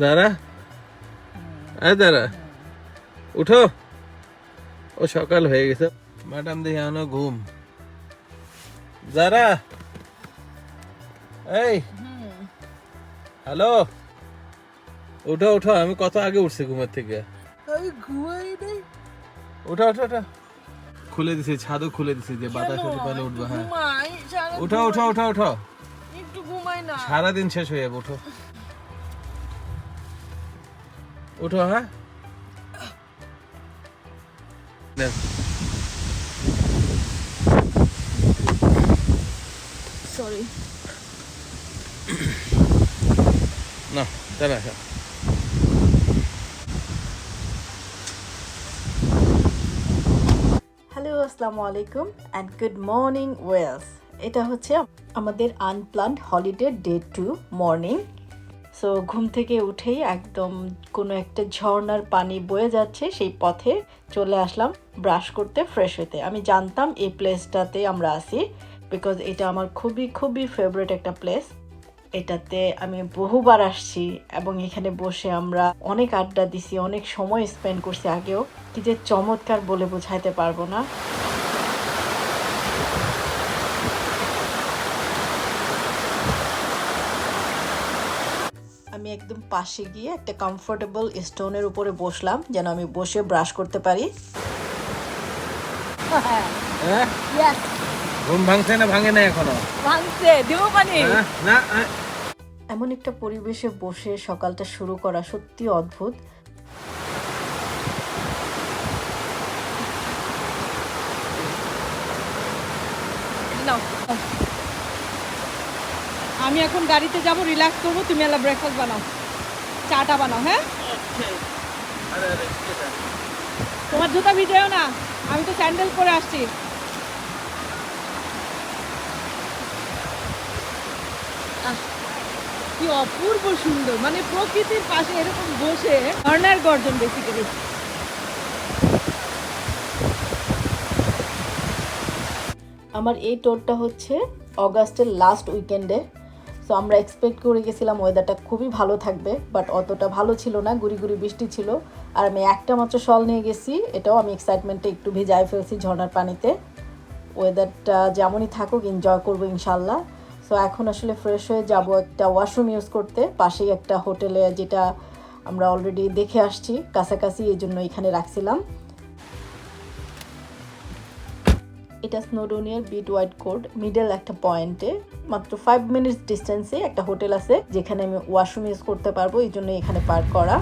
দাঁড়া। এই দাঁড়া। উঠো। ও সকাল হয়ে গেছে। ম্যাডাম দেখি এখনও ঘুম। যারা এই। হ্যালো। উঠো উঠো। আমি কত আগে উঠছি ঘুমের থেকে। আমি ঘুমাই নাই। উঠো উঠো উঠো। খুলে দিছি ছাদও খুলে দিছি যে বাতাস হতে পারলে উঠবো হ্যাঁ। উঠো উঠো উঠো উঠো। একটু ঘুমাই না। সারাদিন শেষ হয়ে যাবে উঠো। উঠো হ্যাঁ। সরি না দাঁড়া। হ্যালো আসসালামু আলাইকুম অ্যান্ড গুড মর্নিং ওয়েলস এটা হচ্ছে আমাদের unplanned holiday day two morning so ঘুম থেকে উঠেই একদম কোনো একটা ঝর্ণার পানি বয়ে যাচ্ছে, সেই পথে চলে আসলাম ব্রাশ করতে ফ্রেশ হতে। আমি জানতাম এই প্লেসটাতে আমরা আছি বিকজ এটা আমার খুবই খুবই ফেভারিট একটা প্লেস এটাতে আমি বহুবার আসছি এবং এখানে বসে আমরা অনেক আড্ডা দিছি, অনেক সময় স্পেন্ড করছি আগেও। কি যে চমৎকার বলে বোঝাইতে পারব না। একদম পাশে গিয়ে একটা কমফোর্টেবল স্টোনের উপরে বসলাম যেন আমি বসে ব্রাশ করতে পারি। ইয়েস ঘুম ভাঙছে না ভাঙে না এখনও? ভাঙছে দিব পানি? না এমন একটা পরিবেশে বসে সকালটা শুরু করা সত্যি অদ্ভুত নাও আমি এখন গাড়িতে যাব রিল্যাক্স করব তুমি এলা ব্রেকফাস্ট বানাও। চাটা বানাও হ্যাঁ? আরে, আরে, এটা। তোমার জুতা ভিজেও না আমি তো স্যান্ডেল পরে আসছি। আহ, কি অপূর্ব সুন্দর মানে প্রকৃতির পাশে এরকম বসে ঝর্ণার গর্জন বেশি বেসিক্যালি আমার এই টোরটা হচ্ছে অগাস্টের লাস্ট উইকেন্ডে সো আমরা এক্সপেক্ট করে গেছিলাম ওয়েদারটা খুবই ভালো থাকবে বাট অতটা ভালো ছিল না, গুড়ি গুড়ি বৃষ্টি ছিল। আর আমি একটা মাত্র শল নিয়ে গেছি, এটাও আমি এক্সাইটমেন্টে একটু ভেজায় ফেলছি ঝর্নার পানিতে। ওয়েদারটা যেমনই থাকুক এনজয় করব ইনশাল্লাহ সো এখন আসলে ফ্রেশ হয়ে যাব একটা ওয়াশরুম ইউজ করতে, পাশেই একটা হোটেলে যেটা আমরা অলরেডি দেখে আসছি, কাছাকাছি, এই জন্য এখানে রাখছিলাম। এটা স্নোডোনিয়ার বিট ওয়াইড কোর্ট মিডল একটা পয়েন্টে মাত্র ফাইভ মিনিটস ডিস্টেন্সে একটা হোটেল আছে, যেখানে আমি ওয়াশরুম ইউজ করতে পারব, এই জন্য এখানে পার্ক করা।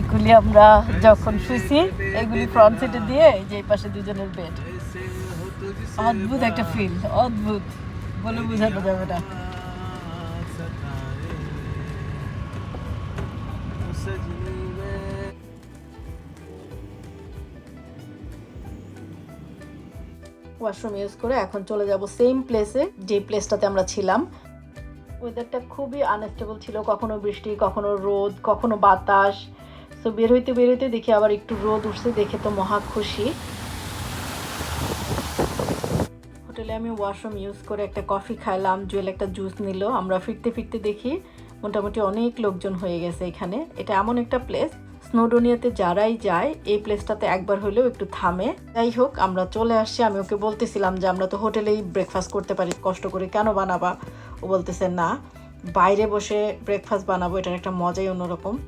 এগুলি আমরা যখন শুইছি এগুলি ফ্রন্ট সিটে দিয়ে যে পাশে দুজনের বেড অদ্ভুত একটা ফিল অদ্ভুত। বলে বোঝানো যাবে না। ওয়াশরুম ইউজ করে এখন চলে যাব সেম প্লেসে, যে প্লেসটাতে আমরা ছিলাম। ওয়েদারটা খুবই আনস্টেবল ছিল, কখনো বৃষ্টি, কখনো রোদ, কখনো বাতাস। তো বের হইতে বের হইতে দেখি আবার একটু রোদ উঠছে, দেখে তো মহা খুশি। হোটেলে আমি ওয়াশরুম ইউজ করে একটা কফি খাইলাম, জুয়েল একটা জুস নিল। আমরা ফিরতে ফিরতে দেখি মোটামুটি অনেক লোকজন হয়ে গেছে এখানে। এটা এমন একটা প্লেস স্নোডোনিয়াতে যারাই যায় এই প্লেসটাতে একবার হলেও একটু থামে। যাই হোক আমরা চলে আসছি আমি ওকে বলতেছিলাম যে আমরা তো হোটেলেই ব্রেকফাস্ট করতে পারি। কষ্ট করে কেন বানাবা? ও বলতেছে না বাইরে বসে ব্রেকফাস্ট বানাবো। এটার একটা মজাই অন্যরকম।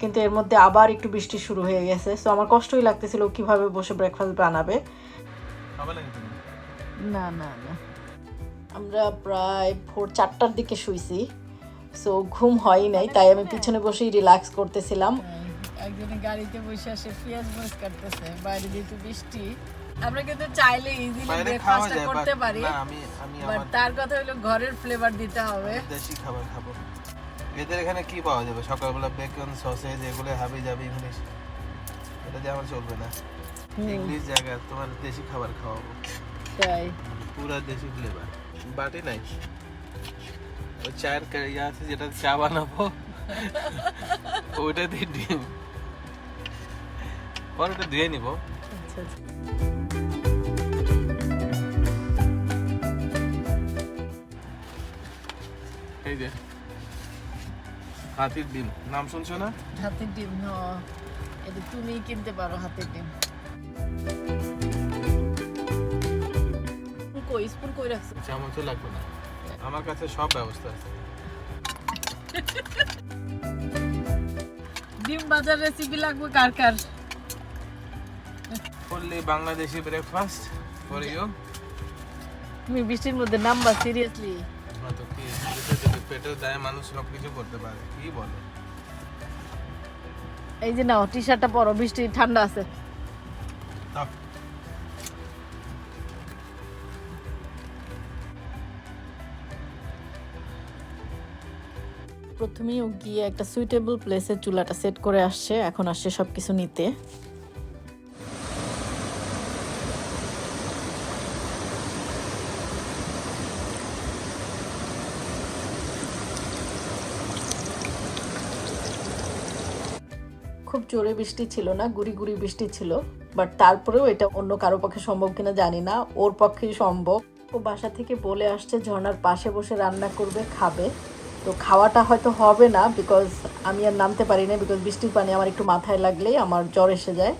কিন্তু এর মধ্যে আবার একটু বৃষ্টি শুরু হয়ে গেছে। সো আমার কষ্টই লাগতেছিল কীভাবে বসে ব্রেকফাস্ট বানাবে? না না না। আমরা প্রায় ভোর চারটার দিকে শুইছি। সো ঘুম হয় নাই। তাই আমি পিছনে বসেই রিল্যাক্স করতেছিলাম। একজনে গাড়িতে বসে আসে পেঁয়াজ মরিচ কাটতেছে বাইরে যেহেতু বৃষ্টি আমরা কিন্তু চাইলে ইজিলি ব্রেকফাস্টটা করতে পারি। বাট তার কথা হলো ঘরের ফ্লেভার দিতে হবে। দেশি খাবার খাব। এদের এখানে কি পাওয়া যাবে? সকালবেলা বেকন সসেজ এগুলো হাবি যাবে ইংলিশ। এটা দিয়ে আমার চলবে না। ইংলিশ জায়গা তোমার দেশি খাবার খাওয়াবো। তাই। পুরা দেশি ফ্লেভার বাটি নাই। ওই চায়ের ইয়ে আছে যেটা চা বানাবো। ওইটা দিয়ে ডিম। পরে ওটা ধুয়ে নিবো। আচ্ছা আচ্ছা। এই যে হাতির ডিম। নাম শুনছো না? হাতের ডিম হ। এটা তুমি কিনতে পারো হাতের ডিম। কই? স্পুন কই রাখছো? চামচও লাগবে না। আমার কাছে সব ব্যবস্থা আছে। ডিম বাজার রেসিপি লাগবে কার কার? Fully Bangladeshi breakfast for you তুমি বৃষ্টির মধ্যে নামবা সিরিয়াসলি তো কি? যদি পেটের দায়ে মানুষ সব কিছু করতে পারে। কি বলো? এই যে নাও টি শার্টটা পরো বৃষ্টি ঠান্ডা আছে। প্রথমেই ও গিয়ে একটা সুইটেবল প্লেসে চুলাটা সেট করে আসছে এখন আসছে সব কিছু নিতে। জোরে বৃষ্টি ছিল না, গুড়ি গুড়ি বৃষ্টি ছিল বাট তারপরেও এটা অন্য কারও পক্ষে সম্ভব কিনা জানি না, ওর পক্ষেই সম্ভব। ও বাসা থেকে বলে আসছে ঝর্নার পাশে বসে রান্না করবে, খাবে। তো খাওয়াটা হয়তো হবে না বিকজ আমি আর নামতে পারি না বিকজ বৃষ্টির পানি আমার একটু মাথায় লাগলেই আমার জ্বর এসে যায়।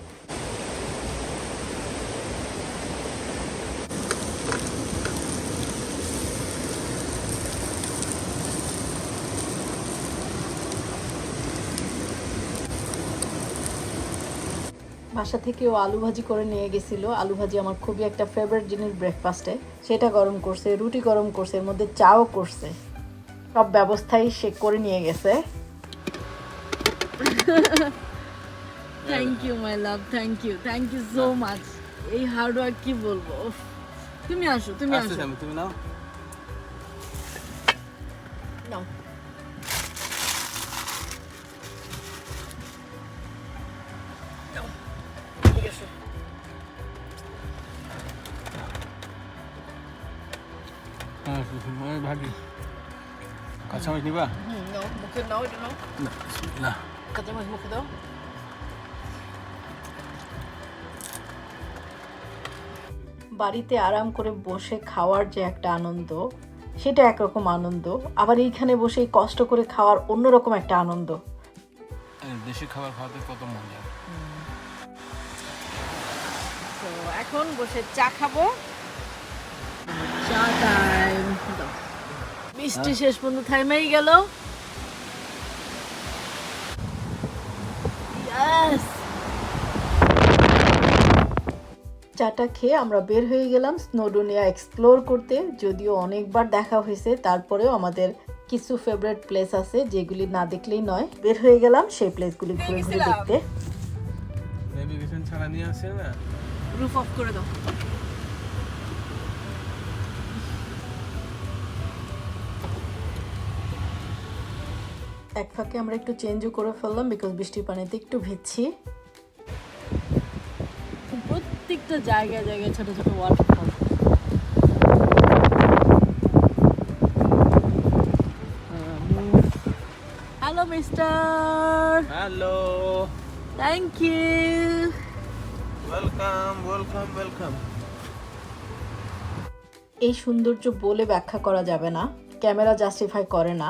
বাসা থেকে ও আলু ভাজি করে নিয়ে গেছিল। আলু ভাজি আমার খুবই একটা ফেভারিট জিনিস ব্রেকফাস্টে সেটা গরম করছে রুটি গরম করছে এর মধ্যে চাও করছে। সব ব্যবস্থাই সে করে নিয়ে গেছে। Thank you my love thank you thank you so much এই হার্ড ওয়ার্ক কি বলব? উফ। তুমি আসো তুমি আসো। তুমি নাও। কাঁচা মাছ নিবা হুম, নাও, মুখে নাও এটা নাও না কাঁচা মাছ মুখে দাও বাড়িতে আরাম করে বসে খাওয়ার যে একটা আনন্দ সেটা একরকম আনন্দ আবার এইখানে বসে কষ্ট করে খাওয়ার অন্যরকম একটা আনন্দ। দেশি খাবার খাওয়াতে কত মজা। তো এখন বসে চা খাব। চা টাইম মিষ্টি শেষ পর্যন্ত থাইমাই গেল। Yes! চাটা খেয়ে আমরা বের হয়ে গেলাম স্নোডোনিয়া এক্সপ্লোর করতে যদিও অনেকবার দেখা হয়েছে তারপরেও আমাদের কিছু ফেভারিট প্লেস আছে যেগুলি না দেখলেই নয়। বের হয়ে গেলাম সেই প্লেসগুলি ঘুরে ঘুরে দেখতে। নেভিগেশন ছাড়া নিয়ে আসে না? রুফ অফ করে দাও। এক ফাঁকে আমরা একটু চেঞ্জও করে ফেললাম বিকজ বৃষ্টির পানিতে একটু ভিজছি। প্রত্যেকটা জায়গায় জায়গায় ছোট ছোট waterfall hello mister hello thank you welcome welcome welcome এই সৌন্দর্য বলে ব্যাখ্যা করা যাবে না। ক্যামেরা জাস্টিফাই করে না।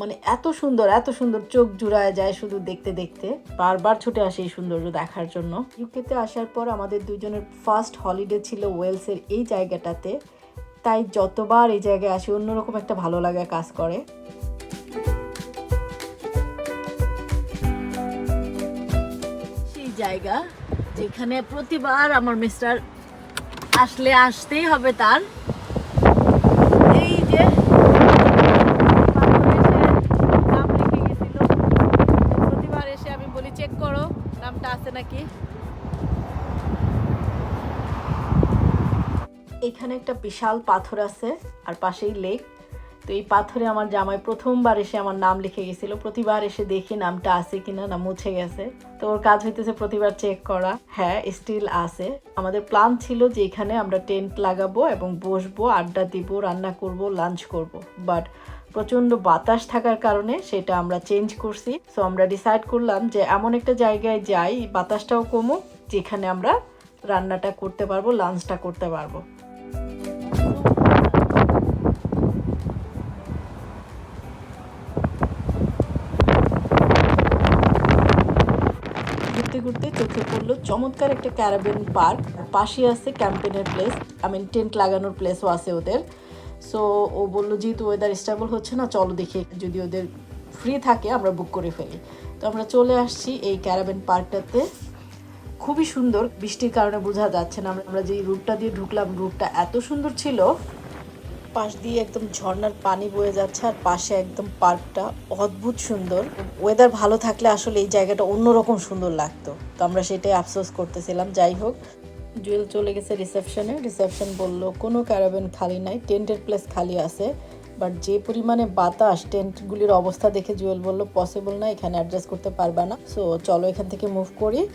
মানে এত সুন্দর এত সুন্দর চোখ জুড়ায় যায় শুধু দেখতে দেখতে। বারবার ছুটে আসে এই সৌন্দর্য দেখার জন্য। ইউকেতে আসার পর আমাদের দুজনের ফার্স্ট হলিডে ছিল ওয়েলসের এই জায়গাটাতে। তাই যতবার এই জায়গায় আসি, অন্যরকম একটা ভালো লাগা কাজ করে। সেই জায়গা যেখানে প্রতিবার আমার মিস্টার আসলে আসতেই হবে তার এই যে পাথরে সে নাম লিখে গেছিল। প্রতিবার এসে আমি বলি চেক করো নামটা আছে নাকি এখানে একটা বিশাল পাথর আছে আর পাশেই লেক। তো এই পাথরে আমার জামাই প্রথমবার এসে আমার নাম লিখে গেছিল। প্রতিবার এসে দেখি নামটা আছে কিনা, না মুছে গেছে। তো ওর কাজ হইতেছে প্রতিবার চেক করা। হ্যাঁ স্টিল আছে। আমাদের প্ল্যান ছিল যে এখানে আমরা টেন্ট লাগাবো এবং বসবো, আড্ডা দিব, রান্না করব লাঞ্চ করব। বাট প্রচণ্ড বাতাস থাকার কারণে সেটা আমরা চেঞ্জ করছি। সো আমরা ডিসাইড করলাম যে এমন একটা জায়গায় যাই, বাতাসটাও কমুক, যেখানে আমরা রান্নাটা করতে পারব লাঞ্চটা করতে পারব। ঘুরতে ঘুরতে চোখে পড়ল চমৎকার একটা ক্যারাবেন পার্ক। পাশে আছে ক্যাম্পেনের প্লেস আই মিন টেন্ট লাগানোর প্লেসও আছে ওদের। সো ও বলল, যেহেতু ওয়েদার স্টেবল হচ্ছে না, চলো দেখি, যদি ওদের ফ্রি থাকে, আমরা বুক করে ফেলি। তো আমরা চলে আসছি এই ক্যারাবেন পার্কটাতে। খুবই সুন্দর, বৃষ্টির কারণে বোঝা যাচ্ছে না, আমরা- যে রুটটা দিয়ে ঢুকলাম, রুটটা এত সুন্দর ছিল। পাশ দিয়ে একদম ঝর্নার পানি বয়ে যাচ্ছে, আর পাশে একদম পার্কটা অদ্ভুত সুন্দর। ওয়েদার ভালো থাকলে আসলে এই জায়গাটা অন্যরকম সুন্দর লাগতো। তো আমরা সেটাই আফসোস করতেছিলাম, যাই হোক। জুয়েল চলে গেছে রিসেপশনে রিসেপশন বলল, কোনো ক্যারাবেন খালি নাই, টেন্টের প্লেস খালি আছে বাট যে পরিমাণে বাতাস, টেন্টগুলির অবস্থা দেখে জুয়েল বলল পসিবল না, এখানে অ্যাডজাস্ট করতে পারবা না। সো চলো এখান থেকে মুভ করি।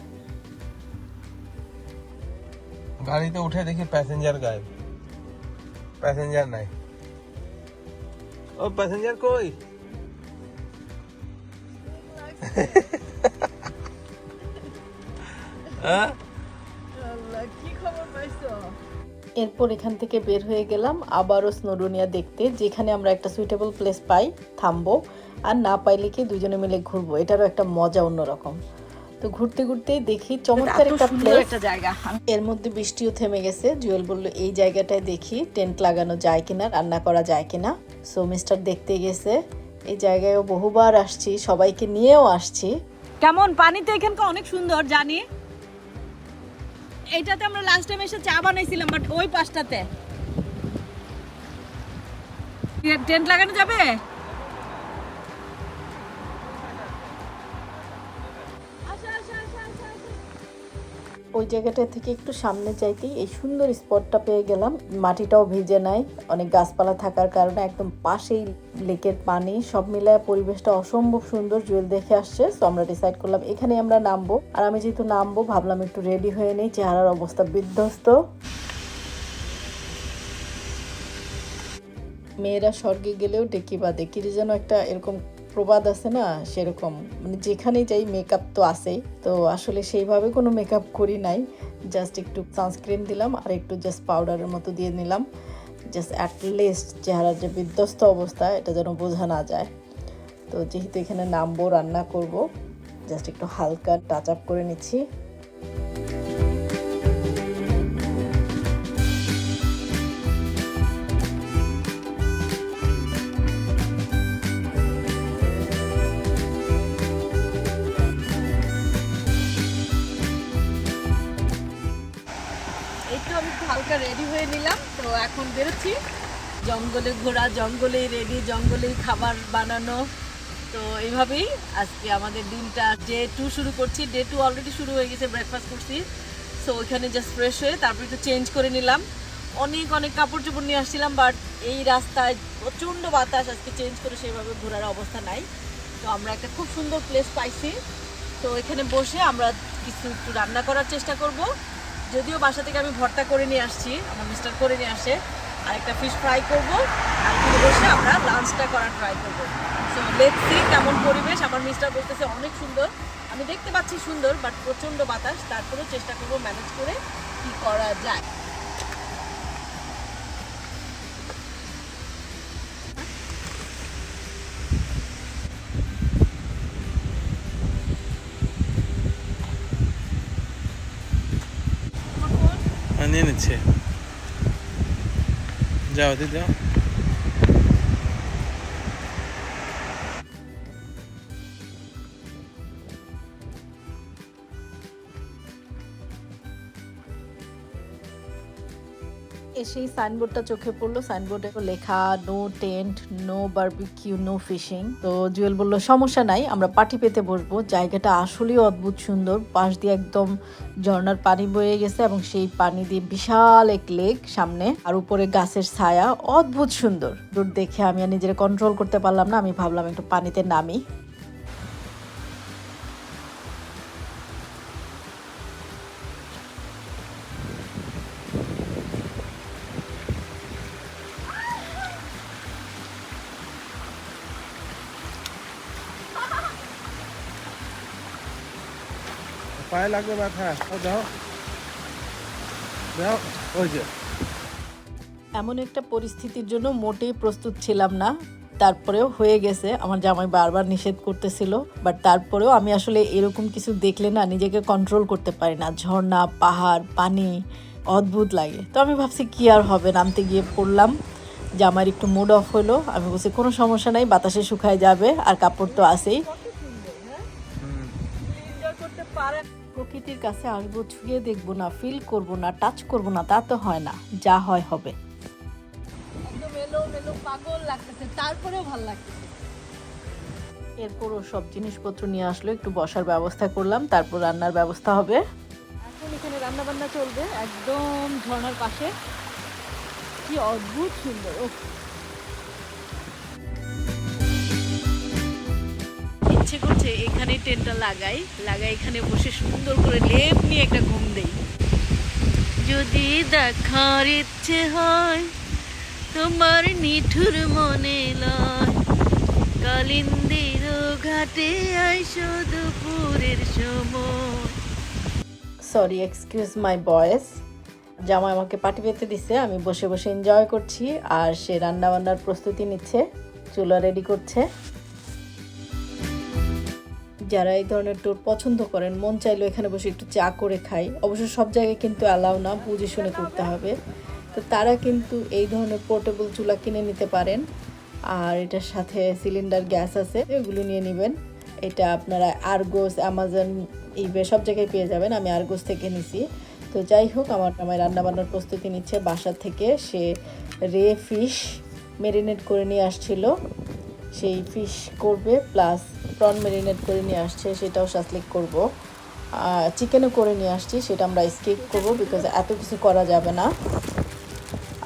গাড়িতে উঠে দেখি প্যাসেঞ্জার গায়েব। প্যাসেঞ্জার নাই। ও প্যাসেঞ্জার কই? হ্যাঁ? কি খবর পাইছো? এরপর এখান থেকে বের হয়ে গেলাম আবারও স্নোডোনিয়া দেখতে যেখানে আমরা একটা সুইটেবল প্লেস পাই থামবো। আর না পাইলে কি দুজনে মিলে ঘুরবো? এটারও একটা মজা অন্যরকম। তো ঘুরতে ঘুরতে দেখি চমৎকার একটা প্লেস একটা জায়গা। এর মধ্যে বৃষ্টিও থেমে গেছে। জুয়েল বলল এই জায়গাটায় দেখি টেন্ট লাগানো যায় কিনা রান্না করা যায় কিনা? সো মিস্টার দেখতে গেছে। এই জায়গায়ও বহুবার আসছি সবাইকে নিয়েও আসছি। কেমন? পানিতে এখানকার অনেক সুন্দর জানি। এইটাতে আমরা লাস্ট টাইম এসে চা বানাইছিলাম বাট ওই পাশটাতে। টেন্ট লাগানো যাবে? ওই জায়গাটা থেকে একটু সামনে যাইতেই এই সুন্দর স্পটটা পেয়ে গেলাম। মাটিটাও ভিজে নাই, অনেক গাছপালা থাকার কারণে একদম পাশেই লেকের পানি, সব মিলায় পরিবেশটা অসম্ভব সুন্দর, জুয়েল দেখে আসছে। তো আমরা ডিসাইড করলাম এখানে আমরা নামবো। আর আমি যেহেতু নামবো, ভাবলাম একটু রেডি হয়ে নেই, চেহারার অবস্থা বিধ্বস্ত। মেয়েরা স্বর্গে গেলেও ডেকি বাদে কি যেন একটা এরকম প্রবাদ আছে না সেরকম। মানে যেখানেই যাই মেকআপ তো আছেই তো আসলে সেইভাবে কোনো মেকআপ করি নাই। জাস্ট একটু সানস্ক্রিন দিলাম আর একটু জাস্ট পাউডারের মতো দিয়ে নিলাম। জাস্ট অ্যাটলিস্ট চেহারার যে বিধ্বস্ত অবস্থা, এটা যেন বোঝা না যায়। তো যেহেতু এখানে নামবো, রান্না করব জাস্ট একটু হালকা টাচ আপ করে নিচ্ছি। আমি হালকা রেডি হয়ে নিলাম। তো এখন বেরোচ্ছি। জঙ্গলে ঘোরা, জঙ্গলেই রেডি জঙ্গলেই খাবার বানানো। তো এইভাবেই আজকে আমাদের দিনটা ডে টু শুরু করছি। ডে টু অলরেডি শুরু হয়ে গেছে ব্রেকফাস্ট করছি। সো ওইখানে জাস্ট ফ্রেশ হয়ে তারপর একটু চেঞ্জ করে নিলাম। অনেক অনেক কাপড় চোপড় নিয়ে আসছিলাম বাট এই রাস্তায় প্রচণ্ড বাতাস আজকে চেঞ্জ করে সেইভাবে ঘোরার অবস্থা নাই। তো আমরা একটা খুব সুন্দর প্লেস পাইছি। তো এখানে বসে আমরা কিছু একটু রান্না করার চেষ্টা করব। যদিও বাসা থেকে আমি ভর্তা করে নিয়ে আসছি, আমার মিস্টার করে নিয়ে আসে। আর একটা ফিশ ফ্রাই করব, আর ফিরে বসে আমরা লাঞ্চটা করার ট্রাই করব। সো লেটসি কেমন পরিবেশ। আমার মিস্টার বলতেছে, অনেক সুন্দর। আমি দেখতে পাচ্ছি সুন্দর বাট প্রচণ্ড বাতাস। তারপরেও চেষ্টা করব ম্যানেজ করে কি করা যায়। নিচ্ছে। যাও দিদি এসেই সাইনবোর্ডটা চোখে পড়ল। সাইনবোর্ডে লেখা no tent no barbecue no fishing তো জুয়েল বলল, সমস্যা নাই, আমরা পাটি পেতে বসবো। জায়গাটা আসলেই অদ্ভুত সুন্দর। পাশ দিয়ে একদম ঝর্ণার পানি বয়ে গেছে এবং সেই পানি দিয়ে বিশাল এক লেক সামনে। আর উপরে গাছের ছায়া, অদ্ভুত সুন্দর। দূর দেখে আমি আর নিজের কন্ট্রোল করতে পারলাম না। আমি ভাবলাম একটু পানিতে নামি। পায়ে লাগবে ব্যথা। ও যাও যাও ওই যে। এমন একটা পরিস্থিতির জন্য মোটেই প্রস্তুত ছিলাম না। তারপরেও হয়ে গেছে। আমার জামাই বারবার নিষেধ করতেছিল। বাট তারপরেও আমি আসলে এরকম কিছু দেখলে না নিজেকে কন্ট্রোল করতে পারি না। ঝর্ণা, পাহাড়, পানি, অদ্ভুত লাগে। তো আমি ভাবছি কি আর হবে? নামতে গিয়ে পড়লাম। জামার একটু মুড অফ হলো। আমি বলছি, কোনো সমস্যা নাই, বাতাসে শুকায় যাবে। আর কাপড় তো আছেই। প্রকৃতির কাছে আসব ছুঁয়ে দেখব না ফিল করব না টাচ করব না তা তো হয় না যা হয় হবে। একদম এলো মেলো পাগল লাগতেছে তারপরেও ভালো লাগতেছে। এরপরও সব জিনিসপত্র নিয়ে আসলো একটু বসার ব্যবস্থা করলাম তারপর রান্নার ব্যবস্থা হবে। এখন এখানে রান্না বান্না চলবে একদম ঝর্ণার পাশে। কি অদ্ভুত সুন্দর ও ইচ্ছে করছে এখানে টেন্টটা লাগাই লাগাই এখানে বসে সুন্দর করে লেপ নিয়ে একটা ঘুম দেই। যদি দেখার ইচ্ছে হয়, তোমার নিঠুর মনে লয়। কালিন্দির ঘাটে আইসো দুপুরের সময়। সরি এক্সকিউজ মাই বয়েস জামাই আমাকে পাটি পেতে দিছে, আমি বসে বসে এনজয় করছি, আর সে রান্না বান্নার প্রস্তুতি নিচ্ছে, চুলা রেডি করছে। যারা এই ধরনের ট্যুর পছন্দ করেন, মন চাইলেও এখানে বসে একটু চা করে খাই। অবশ্য সব জায়গায় কিন্তু অ্যালাউ না, বুঝে শুনে করতে হবে। তো তারা কিন্তু এই ধরনের পোর্টেবল চুলা কিনে নিতে পারেন। আর এটার সাথে সিলিন্ডার গ্যাস আছে, এগুলো নিয়ে নেবেন। এটা আপনারা আরগোস অ্যামাজন ইবে সব জায়গায় পেয়ে যাবেন। আমি আরগোস থেকে নিছি। তো যাই হোক, আমার আমার রান্নাবান্নার প্রস্তুতি নিচ্ছে। বাসা থেকে সে রে ফিশ মেরিনেট করে নিয়ে আসছিল। সেই ফিশ করবে প্লাস প্রন মেরিনেট করে নিয়ে আসছে, সেটাও সাসলিক করব। চিকেনও করে নিয়ে আসছি, সেটা আমরা স্কিপ করব বিকজ এত কিছু করা যাবে না।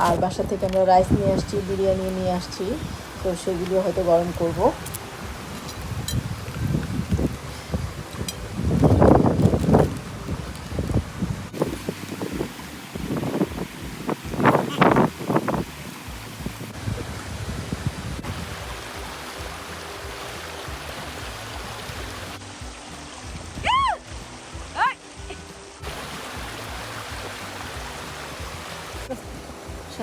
আর বাসা থেকে আমরা রাইস নিয়ে আসছি, বিরিয়ানি নিয়ে আসছি, তো সেগুলো হয়তো গরম করব।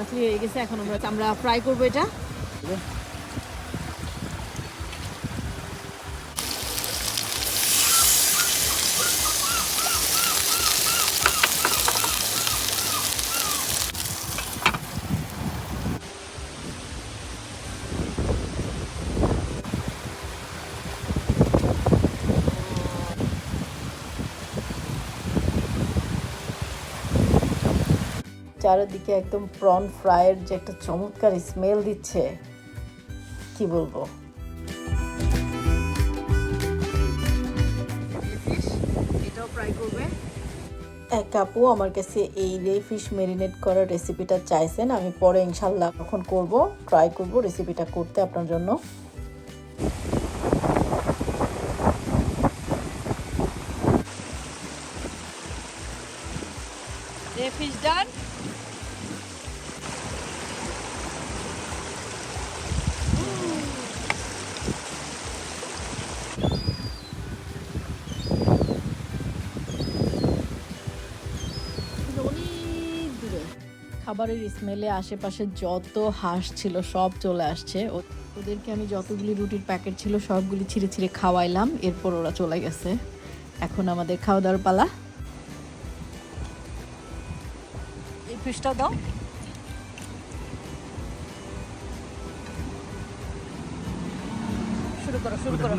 শাস্ত্রী হয়ে গেছে। এখন আমরা আমরা ফ্রাই করব এটা। চারিদিকে একদম প্রন ফ্রাইয়ের যে একটা চমৎকার স্মেল দিচ্ছে। কি বলব? এক আপু আমার কাছে এই রে ফিশ মেরিনেট করার রেসিপিটা চাইছেন, আমি পরে ইনশাল্লাহ কখন করব ট্রাই করব রেসিপিটা করতে আপনার জন্য। খাবারের স্মেলে আশেপাশে যত হাঁস ছিল সব চলে আসছে। ও- ওদেরকে আমি যতগুলি রুটির প্যাকেট ছিল সবগুলি ছিঁড়ে ছিঁড়ে খাওয়াইলাম। এরপর ওরা চলে গেছে। এখন আমাদের খাওয়া দাওয়ার পালা। এই ফিশটা দাও। শুরু করো শুরু করো।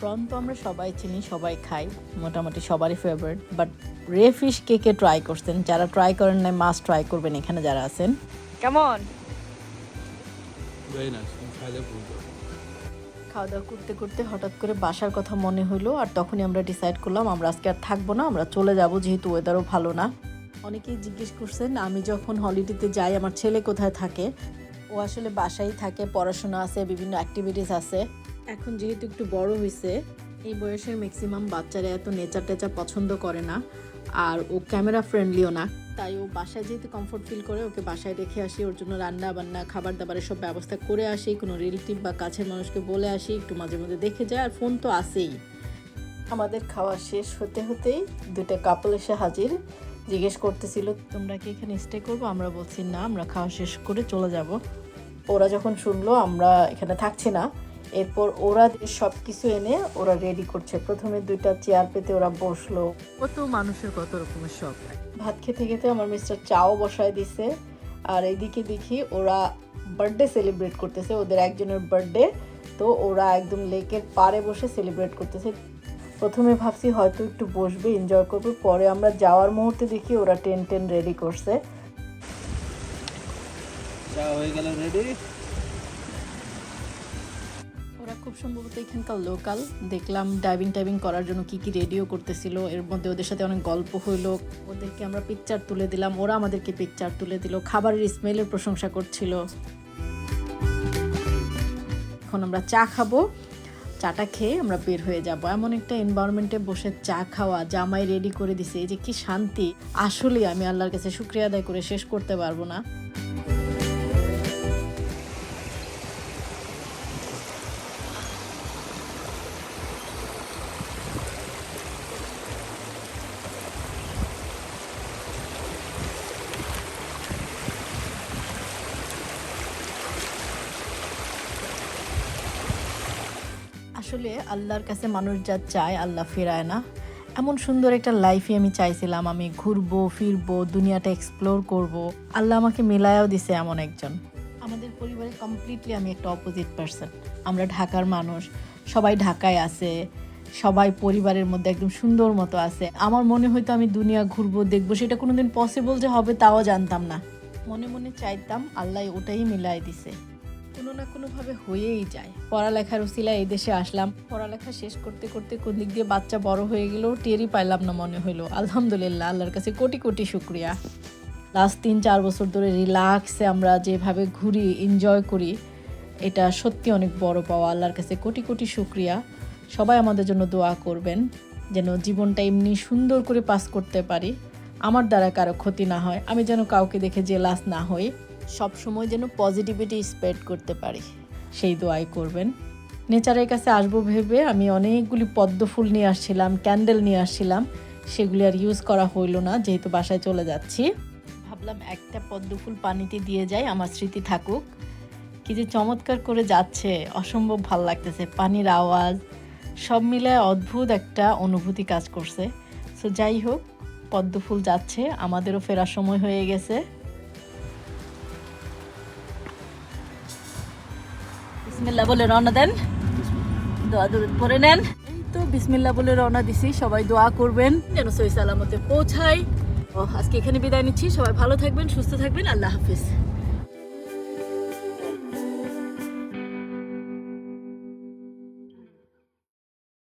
প্রন তো আমরা সবাই চিনি সবাই খাই মোটামুটি সবারই ফেভারিট বাট রে ফিশ কে কে ট্রাই করছেন? যারা ট্রাই করেন নাই মাছ ট্রাই করবেন এখানে যারা আছেন। কেমন? খাওয়া দাওয়া করতে করতে হঠাৎ করে বাসার কথা মনে হলো আর তখনই আমরা ডিসাইড করলাম আমরা আজকে আর থাকব না আমরা চলে যাব যেহেতু ওয়েদারও ভালো না। অনেকেই জিজ্ঞেস করছেন আমি যখন হলিডেতে যাই আমার ছেলে কোথায় থাকে? ও আসলে বাসায় থাকে পড়াশোনা আছে বিভিন্ন অ্যাক্টিভিটিস আছে। এখন যেহেতু একটু বড় হয়েছে এই বয়সের ম্যাক্সিমাম বাচ্চারা এত নেচার টেচার পছন্দ করে না আর ও ক্যামেরা ফ্রেন্ডলিও না। তাই ও বাসায় যেহেতু কমফোর্ট ফিল করে, ওকে বাসায় রেখে আসি, ওর জন্য রান্না বান্না খাবার দাবারের সব ব্যবস্থা করে আসি, কোনো রিলেটিভ বা কাছের মানুষকে বলে আসি, একটু মাঝে মধ্যে দেখে যায়, আর ফোন তো আসেই আমাদের খাওয়া শেষ হতে হতেই দুটো কাপল এসে হাজির। জিজ্ঞেস করতেছিল, তোমরা কি এখানে স্টে করব? আমরা বলছি, না, আমরা খাওয়া শেষ করে চলে যাব। ওরা যখন শুনলো, আমরা এখানে থাকছি না। এরপর ওরা সব কিছু এনে ওরা রেডি করছে। প্রথমে দুইটা চেয়ার পেতে ওরা বসল। কত মানুষের কত রকমের শখ ভাত খেতে খেতে আমার মিস্টার চাও বসায় দিছে। আর এইদিকে দেখি ওরা বার্থডে সেলিব্রেট করতেছে। ওদের একজনের বার্থডে তো ওরা একদম লেকের পাড়ে বসে সেলিব্রেট করতেছে। প্রথমে ভাবছি হয়তো একটু বসবে এনজয় করবে। পরে আমরা যাওয়ার মুহূর্তে দেখি ওরা টেন টেন রেডি করছে। চা হয়ে গেল রেডি খুব সম্ভবত এখানকার লোকাল দেখলাম ডাইভিং টাইভিং করার জন্য কি কি রেডিও করতেছিল। এর মধ্যে ওদের সাথে অনেক গল্প হইল। ওদেরকে আমরা পিকচার তুলে দিলাম। ওরা আমাদেরকে পিকচার তুলে দিল। খাবারের স্মেলের প্রশংসা করছিল। এখন আমরা চা খাব। চাটা খেয়ে আমরা বের হয়ে যাব। এমন একটা এনভায়রনমেন্টে বসে চা খাওয়া, জামাই রেডি করে দিছে। এই যে কি শান্তি। আসলে আমি আল্লাহর কাছে শুক্রিয়া আদায় করে শেষ করতে পারব না। আল্লাহর কাছে মানুষ যা চায়, আল্লাহ ফেরায় না। এমন সুন্দর একটা লাইফই আমি চাইছিলাম। আমি ঘুরবো, ফিরবো, দুনিয়াটা এক্সপ্লোর করব। আল্লাহ আমাকে মিলায়াও দিছে এমন একজন। আমাদের পরিবারে কমপ্লিটলি আমি একটা অপোজিট পার্সন আমরা ঢাকার মানুষ। সবাই ঢাকায় আছে। সবাই পরিবারের মধ্যে একদম সুন্দর মতো আছে। আমার মনে হয়তো আমি দুনিয়া ঘুরবো, দেখব। সেটা কোনোদিন পসিবল যে হবে, তাও জানতাম না। মনে মনে চাইতাম, আল্লাহ ওটাই মিলাই দিছে। কোনো না কোনোভাবে হয়েই যায়। পড়ালেখার উসিলা এই দেশে আসলাম। পড়ালেখা শেষ করতে করতে কোন দিক দিয়ে বাচ্চা বড় হয়ে গেলেও টেরই পাইলাম না মনে হইল। আলহামদুলিল্লাহ, আল্লাহর কাছে কোটি কোটি শুক্রিয়া। লাস্ট তিন চার বছর ধরে রিল্যাক্সে আমরা যেভাবে ঘুরি এনজয় করি, এটা সত্যি অনেক বড় পাওয়া। আল্লাহর কাছে কোটি কোটি শুক্রিয়া। সবাই আমাদের জন্য দোয়া করবেন, যেন জীবনটা এমনি সুন্দর করে পাস করতে পারি। আমার দ্বারা কারও ক্ষতি না হয়, আমি যেন কাউকে দেখে জেলাস না হই। সব সময় যেন পজিটিভিটি স্প্রেড করতে পারি। সেই দোয়াই করবেন। নেচারের কাছে আসব ভেবে আমি অনেকগুলি পদ্ম ফুল নিয়ে আসছিলাম ক্যান্ডেল নিয়ে আসছিলাম। সেগুলি আর ইউজ করা হইল না, যেহেতু বাসায় চলে যাচ্ছি। ভাবলাম একটা পদ্ম ফুল পানিতে দিয়ে যাই, আমার স্মৃতি থাকুক। কি যে চমৎকার করে যাচ্ছে, অসম্ভব ভালো লাগতেছে, পানির আওয়াজ। সব মিলে অদ্ভুত একটা অনুভূতি কাজ করছে। সো যাই হোক, পদ্ম ফুল যাচ্ছে, আমাদেরও ফেরার সময় হয়ে গেছে। বিসমিল্লাহ বলে রওনা দেন। দোয়া দূর করে নেন। এই তো বিসমিল্লা বলে রওনা দিছি। সবাই দোয়া করবেন যেন সই সালামতে পৌঁছাই ও, আজকে এখানে বিদায় নিচ্ছি। সবাই ভালো থাকবেন, সুস্থ থাকবেন। আল্লাহ হাফিজ।